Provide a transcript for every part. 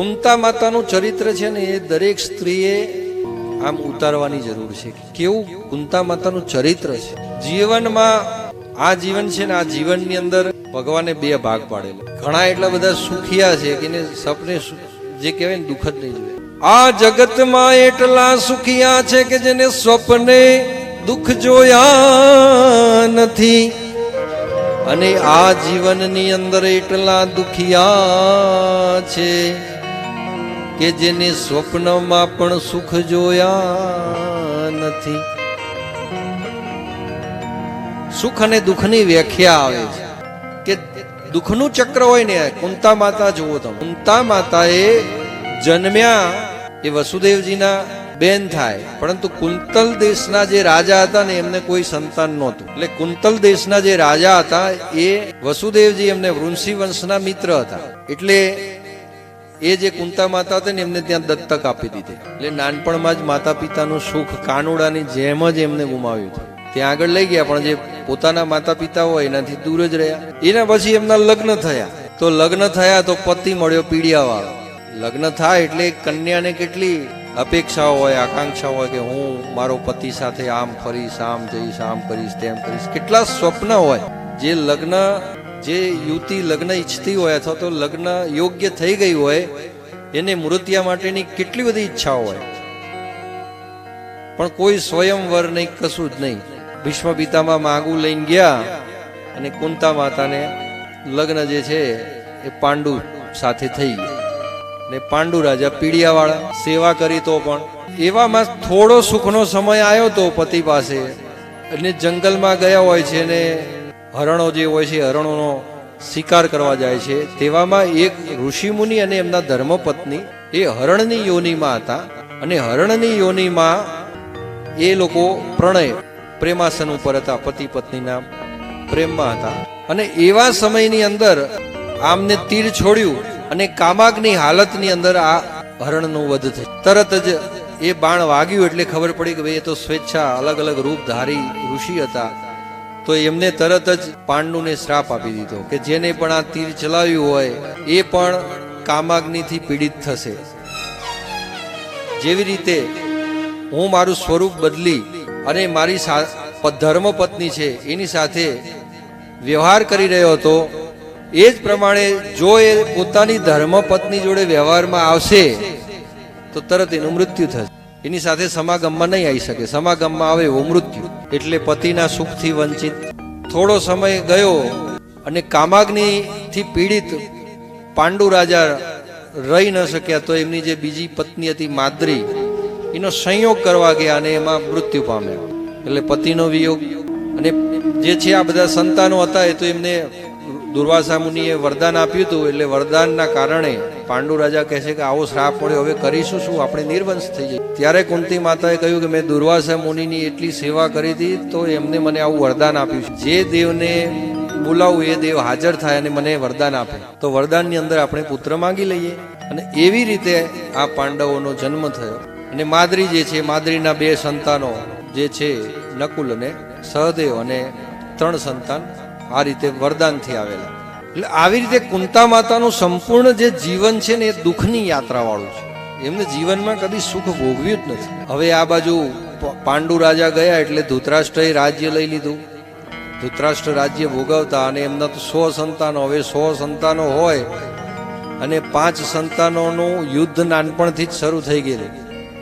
કુંતા માતાનું ચરિત્ર છે ને એ દરેક સ્ત્રીએ આમ ઉતારવાની જરૂર છે. કેવું કુંતા માતાનું ચરિત્ર છે. જીવનમાં આ જીવન છે ને આ જીવનની અંદર ભગવાને બે ભાગ પાડેલા. ઘણા એટલા બધા સુખિયા છે કે એને સપને જે કહેવાય ને દુઃખ જ નહીં જોઈએ. આ જગતમાં એટલા સુખિયા છે કે જેને સ્વપ્ને દુઃખ જોયા નથી. અને આ જીવનની અંદર એટલા દુખિયા છે કે જેને સ્વપ્નમાં પણ સુખ જોયા નથી. સુખ અને દુઃખની વ્યાખ્યા આવે છે કે દુઃખનું ચક્ર હોય ને, કુંતા માતા જુઓ તમે. કુંતા માતાએ જન્મ્યા એ વસુદેવજીના બેન થાય. પરંતુ કુંતલ દેશના જે રાજા હતા ને, એમને કોઈ સંતાન નહોતું. એટલે કુંતલ દેશના જે રાજા હતા, એ વસુદેવજી એમને વૃંશી વંશના મિત્ર હતા. એટલે એ જે કુંતા માતા હતા ને એમને ત્યાં દત્તક આપી દીધી. એટલે નાનપણમાં જ માતા પિતાનું સુખ કાનુડાની જેમ જ એમને ગુમાવ્યું હતું. ત્યાં આગળ લઈ ગયા, પણ જે પોતાના માતા પિતા હોય એનાથી દૂર જ રહ્યા. એના પછી એમના લગ્ન થયા. તો લગ્ન થયા તો પતિ મળ્યો પીડિયાવાળો. લગ્ન થાય એટલે કન્યાને કેટલી અપેક્ષાઓ હોય, આકાંક્ષાઓ હોય કે હું મારો પતિ સાથે આમ ફરીશ, આમ જઈશ, આમ કરીશ, તેમ કરીશ. કેટલા સ્વપ્ન હોય. જે લગ્ન જે યુવતી લગ્ન ઈચ્છતી હોય અથવા તો લગ્ન યોગ્ય થઈ ગઈ હોય, એને મૃત્યા માટેની કેટલી બધી ઈચ્છાઓ હોય? પણ કોઈ સ્વયંવર નહીં, કશું જ નહીં. ભીષ્મ પિતામાં માગું લઈને ગયા અને કુંતા માતાને લગ્ન જે છે એ પાંડુ સાથે થઈ ને પાંડુ રાજા પીડિયાવાળા, સેવા કરી તો પણ. એવામાં થોડો સુખનો સમય આવ્યો તો પતિ પાસે. અને જંગલમાં ગયા હોય છે ને હરણો જે હોય છે, હરણોનો શિકાર કરવા જાય છે, તેવામાં એક ઋષિમુનિ અને એમના ધર્મપત્ની એ હરણની યોનિમાં હતા અને હરણની યોનિમાં એ લોકો પ્રણય, પ્રેમાસન ઉપર હતા, પતિ પત્નીના પ્રેમમાં હતા. અને એવા સમયની અંદર આમને તીર છોડ્યું અને કામાગની હાલતની અંદર આ હરણનું વધ થયું. તરત જ એ બાણ વાગ્યું એટલે ખબર પડી કે ભાઈ એ તો સ્વેચ્છા અલગ અલગ રૂપ ધારી ઋષિ હતા. તો એમને તરત જ પાંડુને શ્રાપ આપી દીધો કે જેને પણ આ તીર ચલાવ્યું હોય, એ પણ કામાગ્નિથી પીડિત થશે. જેવી રીતે હું મારું સ્વરૂપ બદલી અને મારી સા- પ- ધર્મપત્ની છે, એની સાથે વ્યવહાર કરી રહ્યો હતો, એ જ પ્રમાણે જો એ પોતાની ધર્મપત્ની જોડે વ્યવહારમાં આવશે, તો તરત એનું મૃત્યુ થશે. એની સાથે સમાગમમાં નહીં આવી શકે. સમાગમમાં આવે એવું મૃત્યુ. એટલે પતિના સુખથી વંચિત. થોડો સમય ગયો અને કામાગ્નિથી પીડિત પાંડુ રાજા રહી ન શક્યા તો એમની જે બીજી પત્ની હતી માદ્રી, એનો સંયોગ કરવા ગયા અને એમાં મૃત્યુ પામ્યા. એટલે પતિનો વિયોગ. અને જે છે આ બધા સંતાનો હતા એ તો એમને દુર્વાસા મુનિએ વરદાન આપ્યું હતું, એટલે વરદાનના કારણે પાંડુ રાજા કહે છે કે આવો શ્રાપ પડ્યો હવે કરીશું શું? આપણે નિર્વંશ થઈ જઈએ. ત્યારે કુંતી માતાએ કહ્યું કે મેં દુર્વાસા મુનિની એટલી સેવા કરી હતી, તો એમને મને આવું વરદાન આપ્યું છે. જે દેવને બોલાવું, એ દેવ હાજર થાય અને મને વરદાન આપે. તો વરદાનની અંદર આપણે પુત્ર માંગી લઈએ. અને એવી રીતે આ પાંડવોનો જન્મ થયો. અને માદ્રી જે છે, માદ્રીના બે સંતાનો જે છે, નકુલ અને સહદેવ અને ત્રણ સંતાન આ રીતે વરદાનથી આવેલા. એટલે આવી રીતે કુંતા માતાનું સંપૂર્ણ જે જીવન છે ને એ દુઃખની યાત્રા વાળું છે. એમને જીવનમાં કદી સુખ ભોગવ્યું જ નથી. હવે આ બાજુ પાંડુ રાજા ગયા એટલે ધૃતરાષ્ટ્રએ રાજ્ય લઈ લીધું. ધૃતરાષ્ટ્ર રાજ્ય ભોગવતા અને એમના તો સો સંતાનો, હવે સો સંતાનો હોય અને પાંચ સંતાનોનું યુદ્ધ નાનપણથી જ શરૂ થઈ ગયેલું.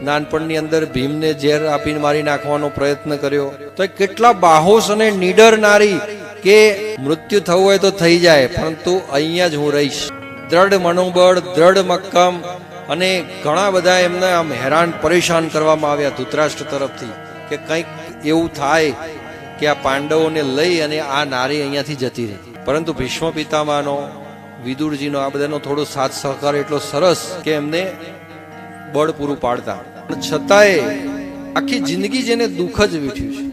નાનપણની અંદર ભીમને ઝેર આપીને મારી નાખવાનો પ્રયત્ન કર્યો. તો કેટલા બાહોશ અને નીડર નારી કે મૃત્યુ થવું હોય તો થઈ જાય, પરંતુ અહીંયા જ હું રહીશ. દ્રઢ મનોબળ, દ્રઢ મક્કમ અને ઘણા બધા એમને આમ હેરાન, પરેશાન કરવામાં આવ્યા ધૃતરાષ્ટ્ર તરફથી કે કંઈક એવું થાય કે આ પાંડવોને લઈ અને આ નારી અહીંયાથી જતી રહી. પરંતુ ભીષ્મ પિતામાનો, વિદુરજીનો આ બધાનો થોડો સાથ સહકાર એટલો સરસ કે એમને બળ પૂરું પાડતા. છતાંય આખી જિંદગી જેને દુઃખ જ વીઠ્યું છે.